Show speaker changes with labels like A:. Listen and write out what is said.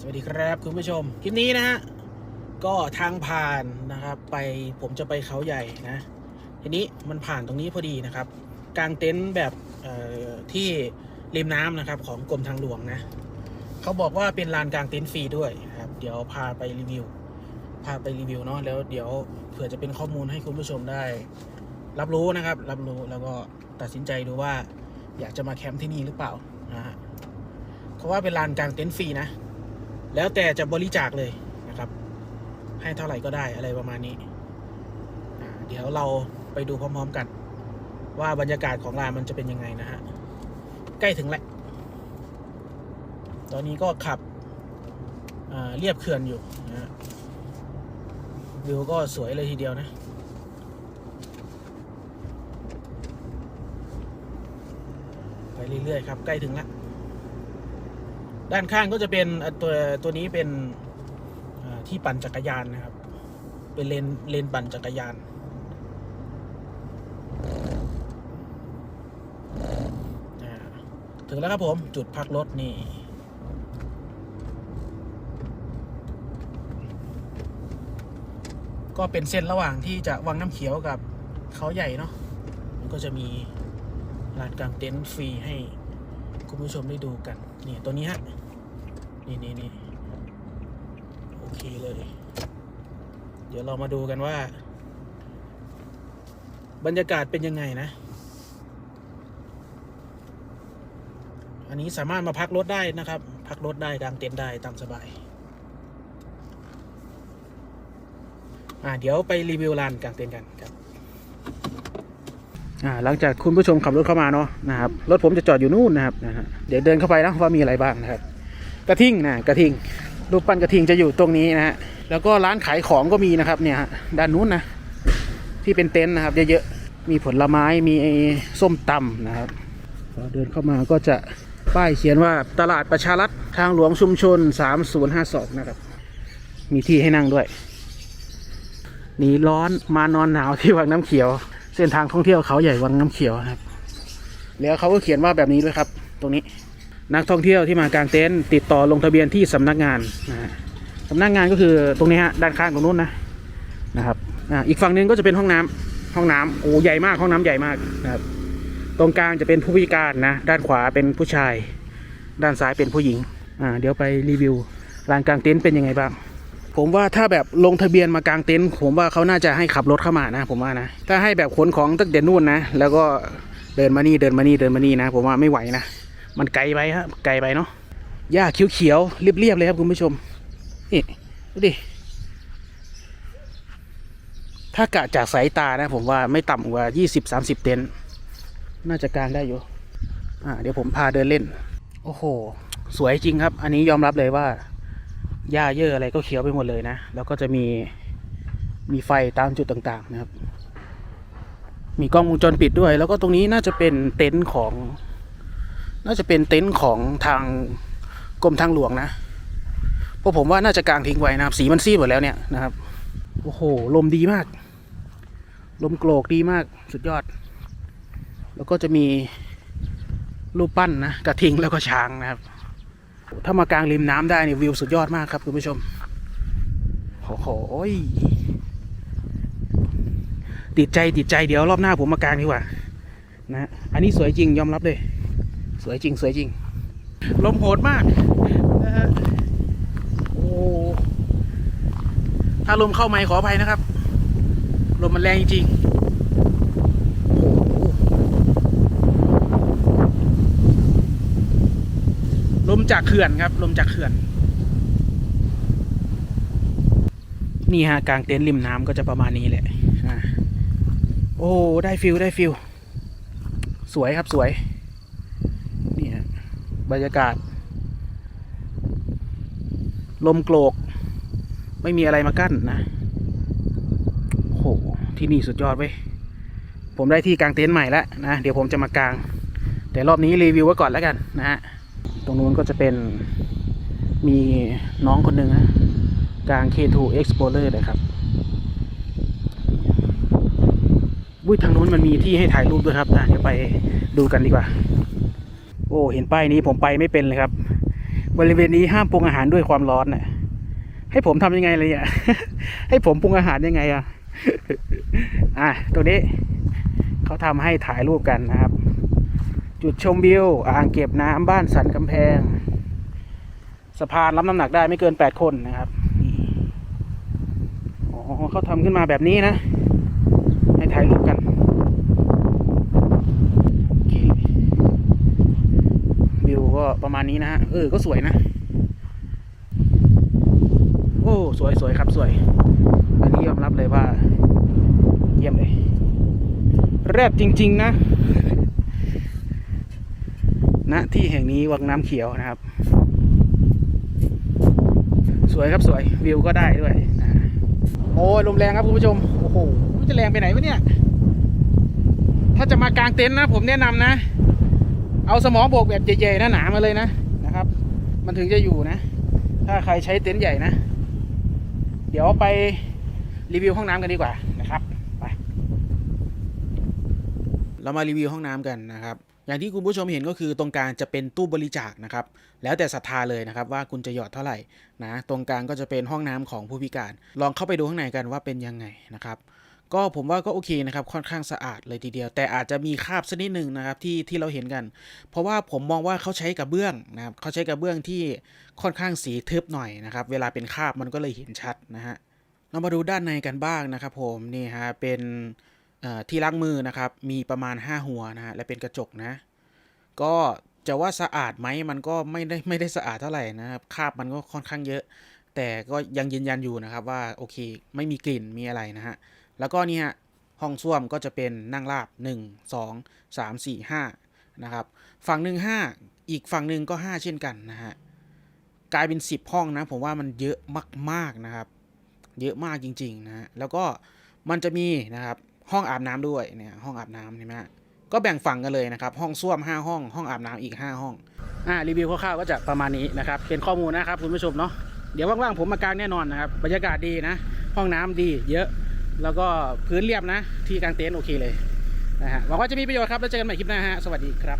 A: สวัสดีครับคุณผู้ชม คลิปนี้นะฮะ ก็ทางผ่านนะครับ ไปผมจะไปเขาใหญ่นะ ทีนี้มันผ่านตรงนี้พอดีนะครับกางเต็นท์แบบที่ริมน้ำนะครับ ของกรมทางหลวงนะเขาบอกว่าเป็นลานกางเต็นท์ฟรีด้วยครับ เดี๋ยวพาไปรีวิว พาไปรีวิวเนาะแล้วเดี๋ยวเผื่อจะเป็นข้อมูลให้คุณผู้ชมได้ รับรู้นะครับ รับรู้แล้วก็ตัดสินใจดูว่า อยากจะมาแคมป์ที่นี่หรือเปล่านะฮะเขาว่าเป็นลานกางเต็นท์ฟรีนะ แล้วแต่จะบริจาคเลยนะครับ ให้เท่าไหร่ก็ได้อะไรประมาณนี้ เดี๋ยวเราไปดูพร้อมๆกัน ว่าบรรยากาศของลานมันจะเป็นยังไงนะฮะ ใกล้ถึงแล้ว ตอนนี้ก็ขับเรียบเขื่อนอยู่นะฮะวิวก็สวยเลยทีเดียวนะไปเรื่อยๆครับ ใกล้ถึงแล้ว ด้านข้างก็จะเป็นตัวตัวนี้เป็นที่ปั่นจักรยานนะครับ เป็นเลนเลนปั่นจักรยาน ถึงแล้วครับผมจุดพักรถนี่ก็เป็นเส้นระหว่างที่จะวังน้ำเขียวกับเขาใหญ่เนาะ มันก็จะมีลานกลางเต็นท์ฟรีให้ คุณผู้ชมได้ดูกัน นี่ตัวนี้ฮะ นี่นี่นี่โอเคเลย เดี๋ยวเรามาดูกันว่า บรรยากาศเป็นยังไงนะ อันนี้สามารถมาพักรถได้นะครับ พักรถได้กางเต็นท์ได้ตามสบาย อ่าเดี๋ยวไปรีวิวลานกางเต็นท์กันครับ หลังจากคุณผู้ชมขับรถเข้ามาเนาะนะครับรถผมจะจอดอยู่นู่นนะครับนะฮะเดี๋ยวเดินเข้าไปนะว่ามีอะไรบ้างนะครับ กระทิงนะกระทิงรูปปั้นกระทิงจะอยู่ตรงนี้นะฮะแล้วก็ร้านขายของก็มีนะครับเนี่ยด้านนู้นนะที่เป็นเต็นท์นะครับเยอะๆมีผลไม้มีส้มตำนะครับพอเดินเข้ามาก็จะป้ายเขียนว่าตลาดประชารัฐทางหลวงชุมชน 3052 นะครับ มีที่ให้นั่งด้วยหนีร้อนมานอนหนาวที่วังน้ำเขียว เส้นทางท่องเที่ยวเขาใหญ่วังน้ำเขียวครับ แล้วเขาก็เขียนว่าแบบนี้ด้วยครับ ตรงนี้นักท่องเที่ยวที่มากางเต็นท์ติดต่อลงทะเบียนที่สำนักงานนะฮะสำนักงานก็คือตรงนี้ฮะด้านข้างตรงนู้นนะนะครับอ่าอีกฝั่งหนึงก็จะเป็นห้องน้ำห้องน้ำโอ้ใหญ่มากห้องน้ำใหญ่มากนะครับ ตรงกลางจะเป็นผู้พิการนะ ด้านขวาเป็นผู้ชาย ด้านซ้ายเป็นผู้หญิงอ่าเดี๋ยวไปรีวิวลานกลางเต็นท์เป็นยังไงบ้าง ผมว่าถ้าแบบลงทะเบียนมากางเต็นท์ผมว่าเขาน่าจะให้ขับรถเข้ามานะ ผมว่านะ ถ้าให้แบบขนของตั้งแต่นู่นนะ แล้วก็เดินมานี่เดินมานี่เดินมานี่นะ ผมว่าไม่ไหวนะ มันไกลไปฮะไกลไปเนาะหญ้าเขียวๆเรียบๆเลยครับคุณผู้ชมนี่ดูดิถ้ากะจากสายตานะ ผมว่าไม่ต่ำกว่า 20-30 เต็นท์น่าจะกางได้อยู่อ่าเดี๋ยวผมพาเดินเล่น โอ้โห สวยจริงครับ อันนี้ยอมรับเลยว่า หญ้าเยอะอะไรก็เขียวไปหมดเลยนะ แล้วก็จะมีมีไฟตามจุดต่างๆนะครับ มีกล้องวงจรปิดด้วย แล้วก็ตรงนี้น่าจะเป็นเต็นท์ของ น่าจะเป็นเต็นท์ของทางกรมทางหลวงนะเพราะผมว่าน่าจะกางทิ้งไว้นะครับ สีมันซีดหมดแล้วเนี่ยนะครับ โอ้โห ลมดีมาก ลมโกรกดีมาก สุดยอด แล้วก็จะมีรูปปั้นนะ กระทิงแล้วก็ช้างนะครับ ถ้ามากางริมน้ำได้เนี่ยวิวสุดยอดมากครับคุณผู้ชมโอ้โหติดใจติดใจเดี๋ยวรอบหน้าผมมากางดีกว่านะฮะอันนี้สวยจริงยอมรับเลย สวยจริงสวยจริง ลมโหดมากนะฮะโอ้ถ้าลมเข้าไม่ขออภัยนะครับ ลมมันแรงจริงโอ้โหลม จากเขื่อนครับ ลมจากเขื่อน นี่ฮะกลางเต็นท์ริมน้ำก็จะประมาณนี้แหละโอ้ได้ฟิลได้ฟิลสวยครับสวยนี่ฮะบรรยากาศ ลมโกรก ไม่มีอะไรมากั้นนะโอ้โหที่นี่สุดยอดเว้ยผมได้ที่กางเต็นท์ใหม่แล้วนะ เดี๋ยวผมจะมากาง แต่รอบนี้รีวิวไว้ก่อนแล้วกันนะฮะ ตรงนู้นก็จะเป็นมีน้องคนหนึ่งนะกลาง K2 Explorer เลยครับวุ้ยทางนู้นมันมีที่ให้ถ่ายรูปด้วยครับนะเดี๋ยวไปดูกันดีกว่า โอ้เห็นป้ายนี้ผมไปไม่เป็นเลยครับ บริเวณนี้ห้ามปรุงอาหารด้วยความร้อนน่ะให้ผมทำยังไงเลยอะ ให้ผมปรุงอาหารยังไงอะ อะตรงนี้เขาทำให้ถ่ายรูปกันนะครับ จุดชมวิว อ่างเก็บน้ำบ้านสันกำแพง สะพานรับน้ำหนักได้ไม่เกินแปดคนนะครับอ๋อเขาทำขึ้นมาแบบนี้นะ ให้ถ่ายรูปกันวิวก็ประมาณนี้นะฮะ เออ ก็สวยนะ โอ้ สวยสวยครับสวย อันนี้ยอมรับเลยว่า เยี่ยมเลย แรบจริง ๆ นะ ณที่แห่งนี้วังน้ำเขียวนะครับ สวยครับสวยวิวก็ได้ด้วยนะโอ้ยลมแรงครับคุณผู้ชมโอ้โหมันจะแรงไปไหนวะเนี่ย ถ้าจะมากางเต็นท์นะ ผมแนะนำนะ เอาสมองโบกแบบใหญ่ๆนะหนามาเลยนะนะครับ มันถึงจะอยู่นะ ถ้าใครใช้เต็นท์ใหญ่นะ เดี๋ยวไปรีวิวห้องน้ำกันดีกว่านะครับ ไป เรามารีวิวห้องน้ำกันนะครับ อย่างที่คุณผู้ชมเห็นก็คือตรงกลางจะเป็นตู้บริจาคนะครับ แล้วแต่ศรัทธาเลยนะครับว่าคุณจะหยอดเท่าไหร่นะ ตรงกลางก็จะเป็นห้องน้ำของผู้พิการ ลองเข้าไปดูข้างในกันว่าเป็นยังไงนะครับก็ผมว่าก็โอเคนะครับค่อนข้างสะอาดเลยทีเดียว แต่อาจจะมีคราบสักนิดหนึ่งนะครับที่ที่เราเห็นกัน เพราะว่าผมมองว่าเขาใช้กระเบื้องนะครับเขาใช้กระเบื้องที่ค่อนข้างสีทึบหน่อยนะครับ เวลาเป็นคราบมันก็เลยเห็นชัดนะฮะเรามาดูด้านในกันบ้างนะครับ ผมนี่ฮะเป็น ที่ล้างมือนะครับ มีประมาณ 5 หัวนะฮะและเป็นกระจกนะ ก็จะว่าสะอาดไหมมันก็ไม่ได้ไม่ได้สะอาดเท่าไหร่นะครับคราบมันก็ค่อนข้างเยอะ แต่ก็ยังยืนยันอยู่นะครับว่าโอเคไม่มีกลิ่นมีอะไรนะฮะแล้วก็นี่ฮะห้องส้วมก็จะเป็นนั่งราบ 1 2 3 4 5นะครับฝั่งหนึ่ง5อีกฝั่งหนึ่งก็ 5 เช่นกันนะฮะกลายเป็น 10 ห้องนะผมว่ามันเยอะมากๆนะครับ เยอะมากจริงๆนะฮะแล้วก็มันจะมีนะครับ ห้องอาบน้ำด้วยเนี่ยห้องอาบน้ำเห็นไหมก็แบ่งฝั่งกันเลยนะครับ ห้องส้วม 5 ห้อง ห้องอาบน้ำอีก 5 ห้องอ่ารีวิวคร่าวๆก็จะประมาณนี้นะครับ เป็นข้อมูลนะครับคุณผู้ชมเนาะเดี๋ยวว่างๆผมมากางแน่นอนนะครับบรรยากาศดีนะ ห้องน้ำดีเยอะแล้วก็พื้นเรียบนะ ที่กางเต็นท์โอเคเลยนะฮะหวังว่าจะมีประโยชน์ครับแล้วเจอกันใหม่คลิปหน้าฮะสวัสดีครับ